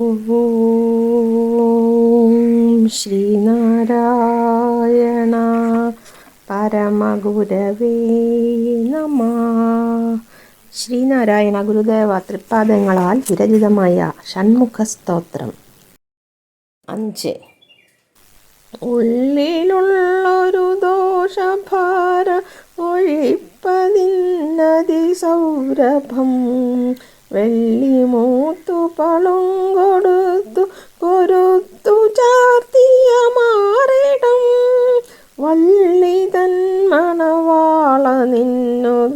ഓം ശ്രീനാരായണ പരമഗുരവേ നമ. ശ്രീനാരായണ ഗുരുദേവ തൃപ്പാദങ്ങളാൽ വിരചിതമായ ഷൺമുഖ സ്തോത്രം. അഞ്ച്. ഉള്ളിലുള്ളൊരു ദോഷഭാര ഒഴിപ്പതിന്നതി സൗരഭം. വെള്ളിമൂത്തു പളും കൊടുത്തു കൊരുത്തു ചാർത്തിയ മാറിടം. വള്ളി തൻ മണവാള നിന്നുതരാഭയും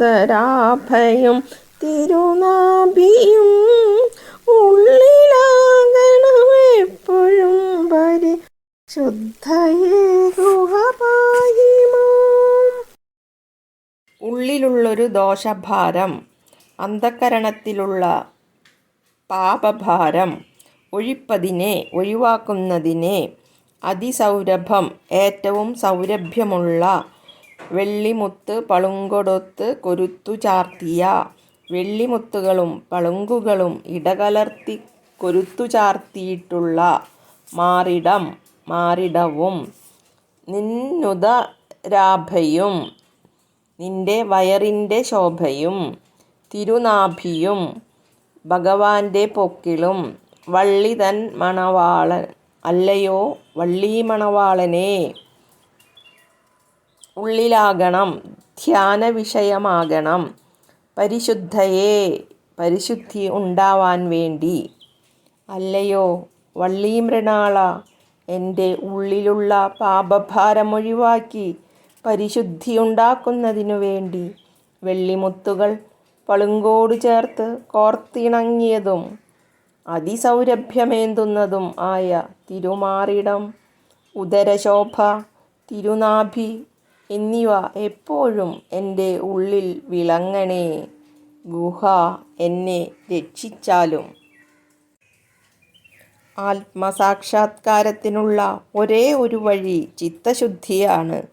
തിരുനാഭിയും ഉള്ളിലാകണമെപ്പോഴും പരി ശുദ്ധയേ ഉള്ളിലുള്ളൊരു ദോഷഭാരം അന്ധകരണത്തിലുള്ള പാപഭാരം ഒഴിപ്പതിനെ ഒഴിവാക്കുന്നതിനെ അതിസൗരഭം ഏറ്റവും സൗരഭ്യമുള്ള വെള്ളിമുത്ത് പളുങ്കൊടുത്ത് കൊരുത്തു ചാർത്തിയ വെള്ളിമുത്തുകളും പളുങ്കുകളും ഇടകലർത്തി കൊരുത്തു ചാർത്തിയിട്ടുള്ള മാറിടം മാറിടവും നിന്നുദരാഭയും നിന്റെ വയറിന്റെ ശോഭയും തിരുനാഭിയും ഭഗവാന്റെ പൊക്കിളും വള്ളി തൻ മണവാളൻ അല്ലയോ വള്ളി മണവാളനെ. ഉള്ളിലാകണം ധ്യാന വിഷയമാകണം പരിശുദ്ധയെ പരിശുദ്ധി ഉണ്ടാവാൻ വേണ്ടി. അല്ലയോ വള്ളി മൃണാള എന്റെ ഉള്ളിലുള്ള പാപഭാരം ഒഴിവാക്കി പരിശുദ്ധി ഉണ്ടാക്കുന്നതിനു വേണ്ടി. വെള്ളിമുത്തുകൾ പളുങ്കോട് ചേർത്ത് കോർത്തിണങ്ങിയതും അതിസൗരഭ്യമേന്തുന്നതും ആയ തിരുമാറിടം ഉദരശോഭ തിരുനാഭി എന്നിവ എപ്പോഴും എന്റെ ഉള്ളിൽ വിളങ്ങണേ. ഗുഹ എന്നെ രക്ഷിച്ചാലും. ആത്മസാക്ഷാത്കാരത്തിനുള്ള ഒരേ ഒരു വഴി ചിത്തശുദ്ധിയാണ്.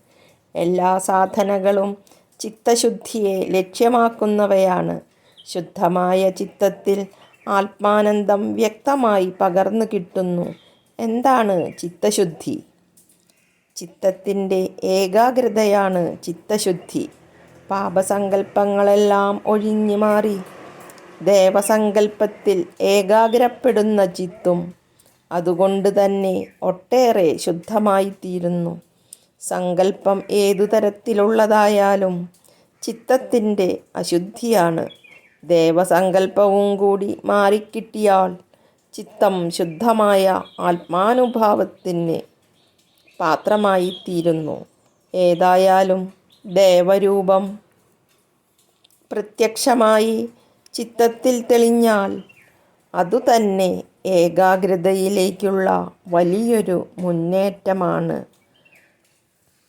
എല്ലാ സാധനകളും ചിത്തശുദ്ധിയെ ലക്ഷ്യമാക്കുന്നവയാണ്. ശുദ്ധമായ ചിത്തത്തിൽ ആത്മാനന്ദം വ്യക്തമായി പകർന്നു കിട്ടുന്നു. എന്താണ് ചിത്തശുദ്ധി? ചിത്തത്തിന്റെ ഏകാഗ്രതയാണ് ചിത്തശുദ്ധി. പാപസങ്കല്പങ്ങളെല്ലാം ഒഴിഞ്ഞു മാറി. ദേവസങ്കല്പത്തിൽ ഏകാഗ്രപ്പെടുന്ന ചിത്തും അതുകൊണ്ട് തന്നെ ഒട്ടേറെ ശുദ്ധമായിത്തീരുന്നു. സങ്കല്പം ഏതു തരത്തിലുള്ളതായാലും ചിത്തത്തിന്റെ അശുദ്ധിയാണ്. ദേവസങ്കല്പവും കൂടി മാറിക്കിട്ടിയാൽ ചിത്തം ശുദ്ധമായ ആത്മാനുഭാവത്തിന് പാത്രമായി തീരുന്നു ഏതായാലും ദേവരൂപം പ്രത്യക്ഷമായി ചിത്തത്തിൽ തെളിഞ്ഞാൽ അതുതന്നെ ഏകാഗ്രതയിലേക്കുള്ള വലിയൊരു മുന്നേറ്റമാണ്.